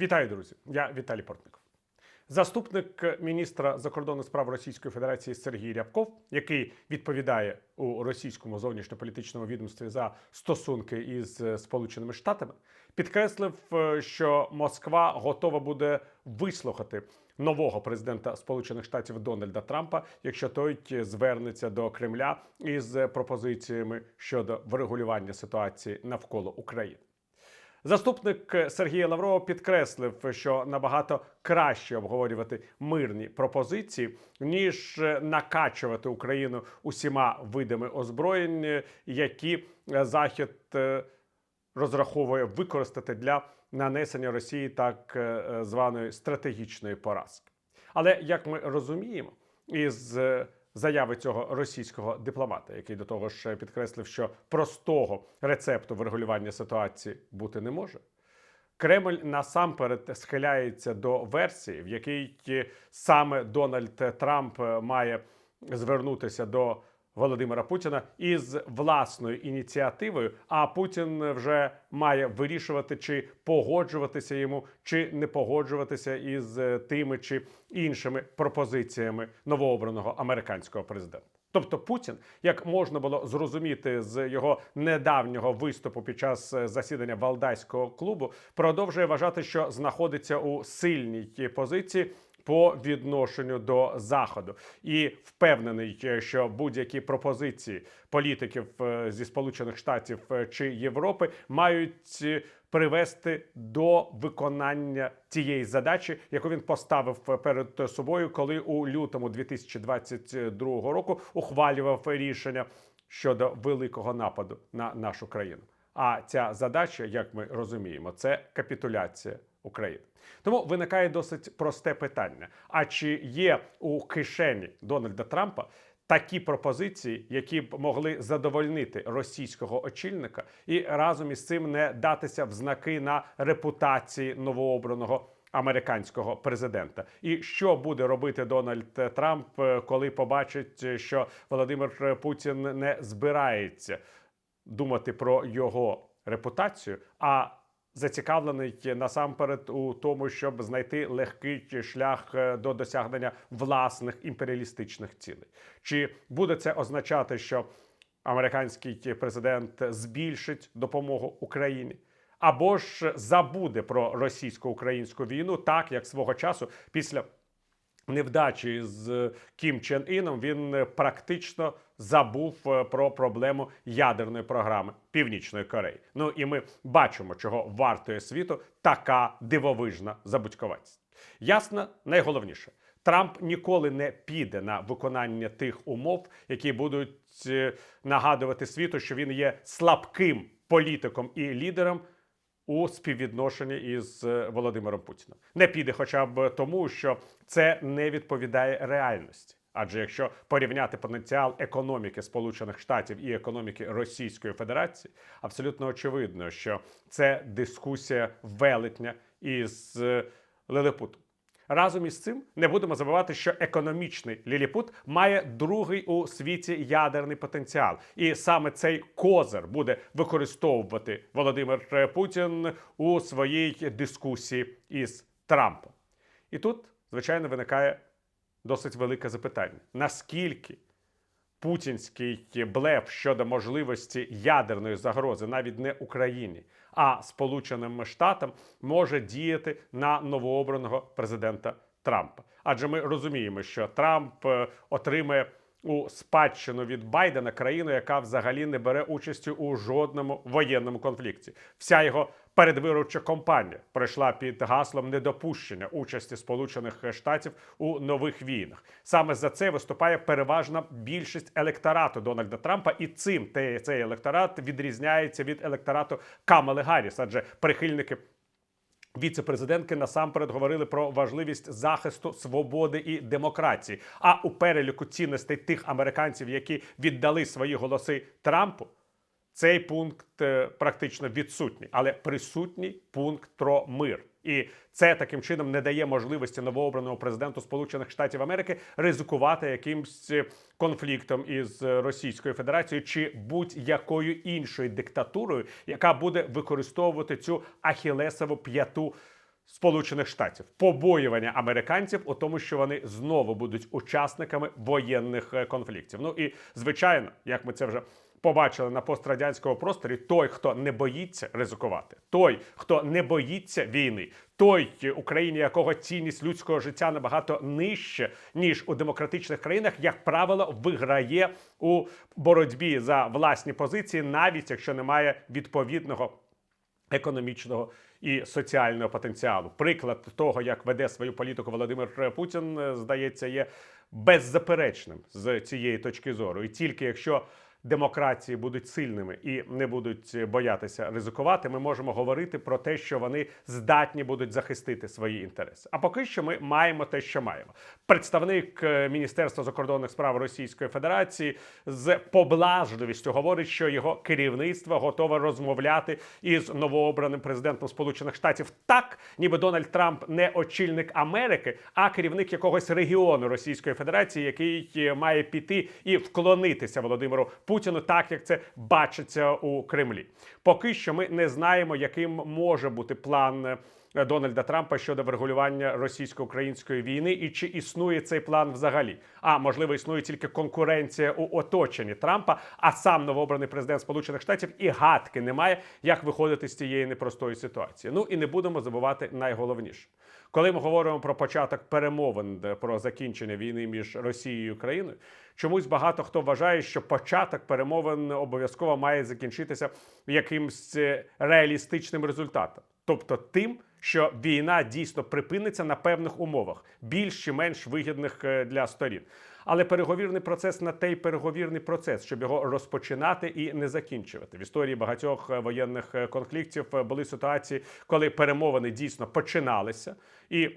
Вітаю, друзі! Я Віталій Портников. Заступник міністра закордонних справ Російської Федерації Сергій Рябков, який відповідає у російському зовнішньополітичному відомстві за стосунки із е, Сполученими Штатами, підкреслив, е, що Москва готова буде вислухати нового президента Сполучених Штатів Дональда Трампа, якщо той звернеться до Кремля із пропозиціями щодо врегулювання ситуації навколо України. Заступник Сергія Лаврова підкреслив, що набагато краще обговорювати мирні пропозиції, ніж накачувати Україну усіма видами озброєнь, які Захід е, розраховує використати для нанесення Росії так е, званої стратегічної поразки. Але як ми розуміємо, із е, заяви цього російського дипломата, який до того ж підкреслив, що простого рецепту врегулювання ситуації бути не може. Кремль насамперед схиляється до версії, в якій саме Дональд Трамп має звернутися до Володимира Путіна із власною ініціативою. А Путін вже має вирішувати, чи погоджуватися йому, чи не погоджуватися із тими чи іншими пропозиціями новообраного американського президента. Тобто Путін, як можна було зрозуміти з його недавнього виступу під час засідання Валдайського клубу, продовжує вважати, що знаходиться у сильній позиції по відношенню до заходу, і впевнений, що будь-які пропозиції політиків е, зі Сполучених Штатів е, чи Європи мають е, привести до виконання тієї задачі, яку він поставив перед собою, коли у лютому 2022 року ухвалював рішення щодо великого нападу на нашу країну. А ця задача, як ми розуміємо, це капітуляція України. Тому виникає досить просте питання: а чи є у кишені Дональда Трампа такі пропозиції, які б могли задовольнити російського очільника, і разом із цим не датися в знаки на репутації новообраного? Американського президента, і що буде робити Дональд Трамп, коли побачить, що Володимир Путін не збирається думати про його репутацію, а зацікавлений насамперед у тому, щоб знайти легкий шлях е, до досягнення власних імперіалістичних цілей. Чи буде це означати, що американський президент збільшить допомогу Україні? Або ж забуде про російсько-українську війну, так як свого часу після невдачі з Кім Чен Іном він практично забув е, про проблему ядерної програми Північної Кореї. Ну і ми бачимо, чого вартує світу така дивовижна забудькуватість. Ясно, найголовніше. Трамп ніколи не піде на виконання тих умов, які будуть е, нагадувати світу, що він є слабким політиком і лідером у співвідношенні із е, Володимиром Путіним. Не піде, хоча б тому, що це не відповідає реальності. Адже якщо порівняти потенціал економіки Сполучених Штатів і економіки Російської Федерації, абсолютно очевидно, що це дискусія велетня із е, Лилипутом. Разом із цим не будемо забувати, що економічний ліліпут має другий у світі ядерний потенціал, і саме цей козир буде використовувати Володимир Путін у своїй дискусії із Трампом. І тут, звичайно, виникає досить велике запитання: наскільки путінський блеф щодо можливості ядерної загрози навіть не Україні, а Сполученим Штатам може діяти на новообраного президента Трампа? Адже ми розуміємо, що Трамп е, отримає у спадщину від Байдена країну, яка взагалі не бере участі у жодному воєнному конфлікті. Вся його передвиборча кампанія пройшла під гаслом недопущення участі Сполучених Штатів у нових війнах. Саме за це виступає переважна більшість електорату Дональда Трампа, і цим цей електорат відрізняється від електорату Камали Гарріс, адже прихильники Віце-президентки насамперед говорили про важливість захисту свободи і демократії. А у переліку цінностей тих американців, які віддали свої голоси Трампу, цей пункт е, практично відсутній, але присутній пункт про мир. І це таким чином не дає можливості новообраному президенту Сполучених Штатів Америки ризикувати якимсь е, конфліктом із Російською Федерацією чи будь-якою іншою диктатурою, яка буде використовувати цю ахілесову п'яту Сполучених Штатів побоювання американців у тому, що вони знову будуть учасниками воєнних е, конфліктів. Ну і звичайно, як ми це вже побачили на пострадянському просторі, той, хто не боїться ризикувати, той, хто не боїться війни, той Україні, якого цінність людського життя набагато нижче ніж у демократичних країнах, як правило, виграє у боротьбі за власні позиції, навіть якщо немає відповідного економічного і соціального потенціалу. Приклад того, як веде свою політику Володимир Путін, е, здається, є беззаперечним з цієї точки зору. І тільки якщо демократії будуть сильними і не будуть боятися ризикувати, ми можемо говорити про те, що вони здатні будуть захистити свої інтереси. А поки що ми маємо те, що маємо. Представник е, Міністерства закордонних справ Російської Федерації з поблажливістю говорить, що його керівництво готове розмовляти із новообраним президентом Сполучених Штатів так, ніби Дональд Трамп не очільник Америки, а керівник якогось регіону Російської Федерації, який е, має піти і вклонитися Володимиру Путіну, так як це бачиться у Кремлі. Поки що ми не знаємо, яким може бути план. е, Дональда Трампа щодо врегулювання російсько-української війни, і чи існує цей план взагалі? А можливо, існує тільки конкуренція у оточенні Трампа, а сам новообраний президент Сполучених Штатів і гадки немає, як виходити з цієї непростої ситуації. Ну і не будемо забувати найголовніше. Коли ми говоримо про початок перемовин про закінчення війни між Росією і Україною, чомусь багато хто вважає, що початок перемовин обов'язково має закінчитися якимсь е, реалістичним результатом, тобто тим, що війна дійсно припиниться на певних умовах, більш чи менш вигідних е, для сторін. Але переговірний процес на те й переговірний процес, щоб його розпочинати і не закінчувати. В історії багатьох е, воєнних конфліктів були ситуації, коли перемовини дійсно починалися і.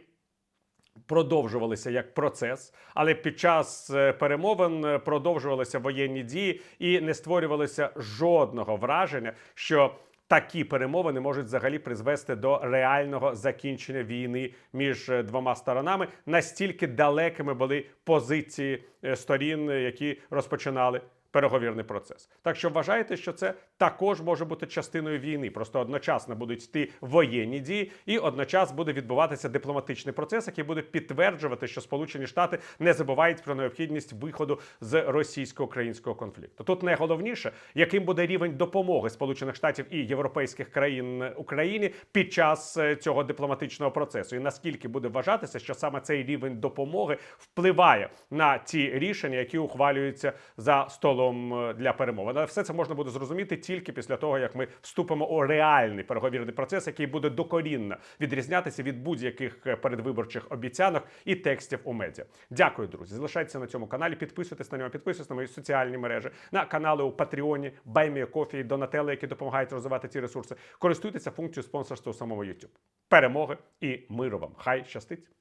Продовжувалися як процес, але під час е, перемовин е, продовжувалися воєнні дії і не створювалося жодного враження, що такі перемовини можуть взагалі призвести до реального закінчення війни між е, двома сторонами. Настільки далекими були позиції сторін, які розпочинали переговірний процес. Так що вважаєте, що це також може бути частиною війни. Просто одночасно будуть йти воєнні дії, і одночасно буде відбуватися дипломатичний процес, який буде підтверджувати, що Сполучені Штати не забувають про необхідність виходу з російсько-українського конфлікту. Тут найголовніше, яким буде рівень допомоги Сполучених Штатів і європейських країн Україні під час е, цього дипломатичного процесу, і наскільки буде вважатися, що саме цей рівень допомоги впливає на ті рішення, які ухвалюються за столом е, для перемовин. Але все це можна буде зрозуміти тільки після того, як ми вступимо у реальний переговірний процес, який буде докорінно відрізнятися від будь-яких е, передвиборчих обіцянок і текстів у медіа. Дякую, друзі. Залишайтеся на цьому каналі, підписуйтесь на нього, підписуйтесь на мої соціальні мережі, на канали у Патреоні, Баймія Кофі і Донателли, які допомагають розвивати ці ресурси. Користуйтеся функцією спонсорства у самому YouTube. Перемоги і миру вам! Хай щастить!